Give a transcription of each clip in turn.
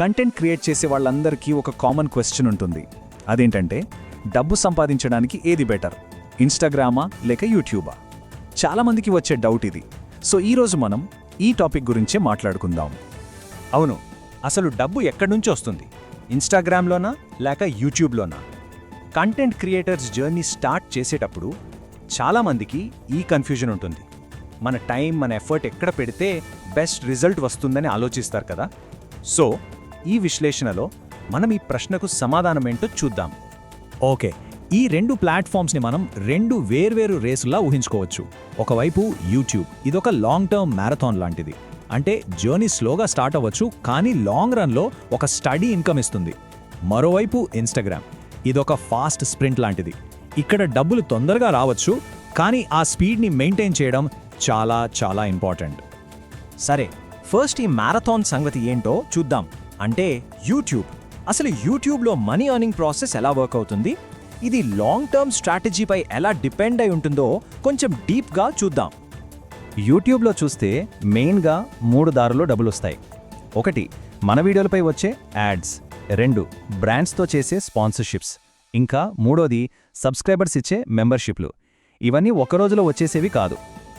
Content create చేసే వాళ్ళందరికీ ఒక కామన్ క్వశ్చన్ ఉంటుంది. అదేంటంటే డబ్బు సంపాదించడానికి ఏది బెటర్? ఇన్స్టాగ్రామా లేక యూట్యూబా? చాలామందికి వచ్చే డౌట్ ఇది. సో ఈరోజు మనం ఈ టాపిక్ గురించే మాట్లాడుకుందాం. అవును అసలు డబ్బు ఎక్కడి నుంచి వస్తుంది? ఇన్స్టాగ్రామ్లోనా లేక యూట్యూబ్లోనా? కంటెంట్ క్రియేటర్స్ జర్నీ స్టార్ట్ చేసేటప్పుడు చాలామందికి ఈ కన్ఫ్యూజన్ ఉంటుంది. మన టైం మన ఎఫర్ట్ ఎక్కడ పెడితే బెస్ట్ రిజల్ట్ వస్తుందని ఆలోచిస్తారు కదా? సో ఈ విశ్లేషణలో మనం ఈ ప్రశ్నకు సమాధానమేంటో చూద్దాం. ఓకే ఈ రెండు ప్లాట్ఫామ్స్ని మనం రెండు వేర్వేరు రేసుల్లా ఊహించుకోవచ్చు. ఒకవైపు యూట్యూబ్ ఇదొక లాంగ్ టర్మ్ మ్యారథాన్ లాంటిది. అంటే జర్నీ స్లోగా స్టార్ట్ అవ్వచ్చు కానీ లాంగ్ రన్లో ఒక స్టడీ ఇన్కమ్ ఇస్తుంది. మరోవైపు ఇన్స్టాగ్రామ్ ఇదొక ఫాస్ట్ స్ప్రింట్ లాంటిది. ఇక్కడ డబ్బులు తొందరగా రావచ్చు కానీ ఆ స్పీడ్ని మెయింటైన్ చేయడం చాలా చాలా ఇంపార్టెంట్. సరే ఫస్ట్ ఈ మ్యారథాన్ సంగతి ఏంటో చూద్దాం. అంటే యూట్యూబ్ అసలు యూట్యూబ్లో మనీ ఎర్నింగ్ ప్రాసెస్ ఎలా వర్క్ అవుతుంది? ఇది లాంగ్ టర్మ్ స్ట్రాటజీపై ఎలా డిపెండ్ అయి ఉంటుందో కొంచెం డీప్గా చూద్దాం. యూట్యూబ్లో చూస్తే మెయిన్గా మూడు దారుల్లో డబ్బులు వస్తాయి. ఒకటి మన వీడియోలపై వచ్చే యాడ్స్ రెండు బ్రాండ్స్తో చేసే స్పాన్సర్షిప్స్ ఇంకా మూడోది సబ్స్క్రైబర్స్ ఇచ్చే మెంబర్షిప్లు ఇవన్నీ ఒక రోజులో వచ్చేసేవి కాదు.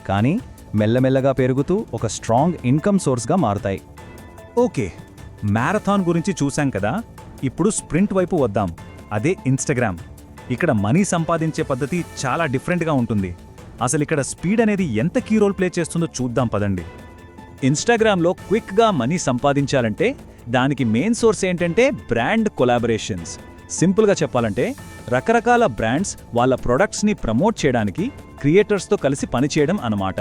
కానీ మెల్లమెల్లగా పెరుగుతూ ఒక స్ట్రాంగ్ ఇన్కమ్ సోర్స్గా మారుతాయి. ఓకే. మ్యారథాన్ గురించి చూశాం కదా? ఇప్పుడు స్ప్రింట్ వైపు వద్దాం. అదే ఇన్స్టాగ్రామ్. ఇక్కడ మనీ సంపాదించే పద్ధతి చాలా డిఫరెంట్గా ఉంటుంది. అసలు ఇక్కడ స్పీడ్ అనేది ఎంత కీ రోల్ ప్లే చేస్తుందో చూద్దాం పదండి. ఇన్స్టాగ్రామ్లో క్విక్గా మనీ సంపాదించాలంటే దానికి మెయిన్ సోర్స్ ఏంటంటే బ్రాండ్ కొలాబరేషన్స్. సింపుల్గా చెప్పాలంటే రకరకాల బ్రాండ్స్ వాళ్ళ ప్రొడక్ట్స్ని ప్రమోట్ చేయడానికి క్రియేటర్స్తో కలిసి పనిచేయడం అన్నమాట.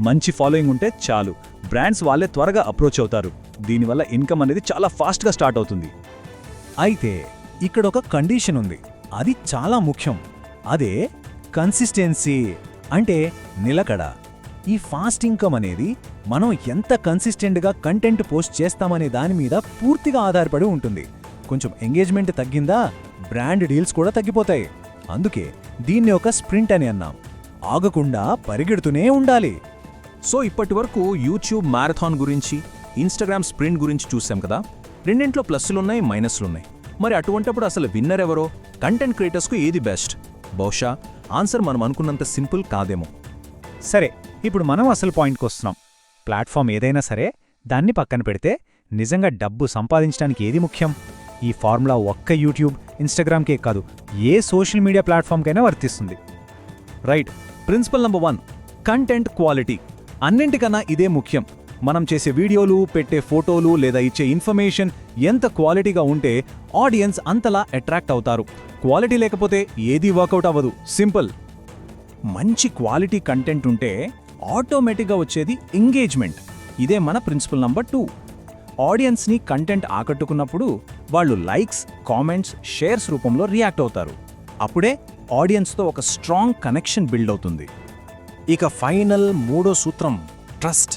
మంచి ఫాలోయింగ్ ఉంటే చాలు. బ్రాండ్స్ వాళ్ళే త్వరగా అప్రోచ్ అవుతారు. దీనివల్ల ఇన్కమ్ అనేది చాలా ఫాస్ట్గా స్టార్ట్ అవుతుంది. అయితే ఇక్కడ ఒక కండిషన్ ఉంది. అది చాలా ముఖ్యం. అదే కన్సిస్టెన్సీ అంటే నిలకడ. ఈ ఫాస్ట్ ఇన్కమ్ అనేది మనం ఎంత కన్సిస్టెంట్గా కంటెంట్ పోస్ట్ చేస్తామనే దాని మీద పూర్తిగా ఆధారపడి ఉంటుంది. కొంచెం ఎంగేజ్మెంట్ తగ్గిందా బ్రాండ్ డీల్స్ కూడా తగ్గిపోతాయి. అందుకే దీన్ని ఒక స్ప్రింట్ అని అన్నాం. ఆగకుండా పరిగెడుతూనే ఉండాలి. సో ఇప్పటి వరకు యూట్యూబ్ మ్యారథాన్ గురించి ఇన్స్టాగ్రామ్ స్ప్రింట్ గురించి చూసాం కదా? రెండింట్లో ప్లస్లున్నాయి మైనస్లున్నాయి. మరి అటువంటప్పుడు అసలు విన్నర్ ఎవరో? కంటెంట్ క్రియేటర్స్కు ఏది బెస్ట్? బహుశా ఆన్సర్ మనం అనుకున్నంత సింపుల్ కాదేమో. సరే ఇప్పుడు మనం అసలు పాయింట్కి వస్తున్నాం. ప్లాట్ఫామ్ ఏదైనా సరే దాన్ని పక్కన పెడితే నిజంగా డబ్బు సంపాదించడానికి ఏది ముఖ్యం? ఈ ఫార్ములా ఒక్క యూట్యూబ్ ఇన్స్టాగ్రామ్కే కాదు ఏ సోషల్ మీడియా ప్లాట్ఫామ్కైనా వర్తిస్తుంది. Right principle number one content quality. అన్నింటికన్నా ఇదే ముఖ్యం. మనం చేసే వీడియోలు పెట్టే ఫోటోలు లేదా ఇచ్చే ఇన్ఫర్మేషన్ ఎంత క్వాలిటీగా ఉంటే ఆడియన్స్ అంతలా అట్రాక్ట్ అవుతారు. క్వాలిటీ లేకపోతే ఏదీ వర్కౌట్ అవ్వదు. సింపుల్. మంచి క్వాలిటీ కంటెంట్ ఉంటే ఆటోమేటిక్గా వచ్చేది ఎంగేజ్మెంట్. ఇదే మన ప్రిన్సిపల్ నంబర్ టూ. ఆడియన్స్ని కంటెంట్ ఆకట్టుకున్నప్పుడు వాళ్ళు లైక్స్ కామెంట్స్ షేర్స్ రూపంలో రియాక్ట్ అవుతారు. అప్పుడే ఆడియన్స్తో ఒక స్ట్రాంగ్ కనెక్షన్ బిల్డ్ అవుతుంది. ఇక ఫైనల్ మూడో సూత్రం ట్రస్ట్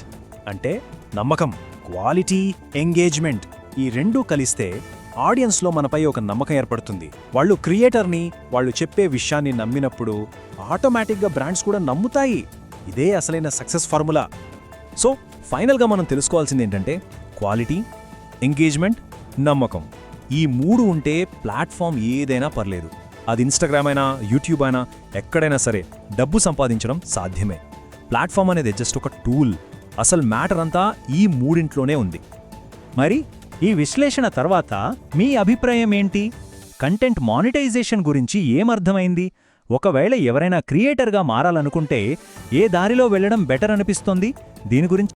అంటే నమ్మకం క్వాలిటీ ఎంగేజ్మెంట్ ఈ రెండూ కలిస్తే ఆడియన్స్లో మనపై ఒక నమ్మకం ఏర్పడుతుంది. వాళ్ళు క్రియేటర్ని వాళ్ళు చెప్పే విషయాన్ని నమ్మినప్పుడు ఆటోమేటిక్గా బ్రాండ్స్ కూడా నమ్ముతాయి. ఇదే అసలైన సక్సెస్ ఫార్ములా. సో ఫైనల్గా మనం తెలుసుకోవాల్సింది ఏంటంటే క్వాలిటీ ఎంగేజ్మెంట్ నమ్మకం. ఈ మూడు ఉంటే ప్లాట్ఫామ్ ఏదైనా పర్లేదు. అది ఇన్స్టాగ్రామ్ అయినా యూట్యూబ్ అయినా ఎక్కడైనా సరే డబ్బు సంపాదించడం సాధ్యమే. ప్లాట్ఫామ్ అనేది జస్ట్ ఒక టూల్ అసలు మ్యాటర్ అంతా ఈ మూడింట్లోనే ఉంది. మరి ఈ విశ్లేషణ తర్వాత మీ అభిప్రాయం ఏంటి? కంటెంట్ మానిటైజేషన్ గురించి ఏమర్థమైంది ఒకవేళ ఎవరైనా క్రియేటర్గా మారాలనుకుంటే ఏ దారిలో వెళ్ళడం బెటర్ అనిపిస్తోంది? దీని గురించి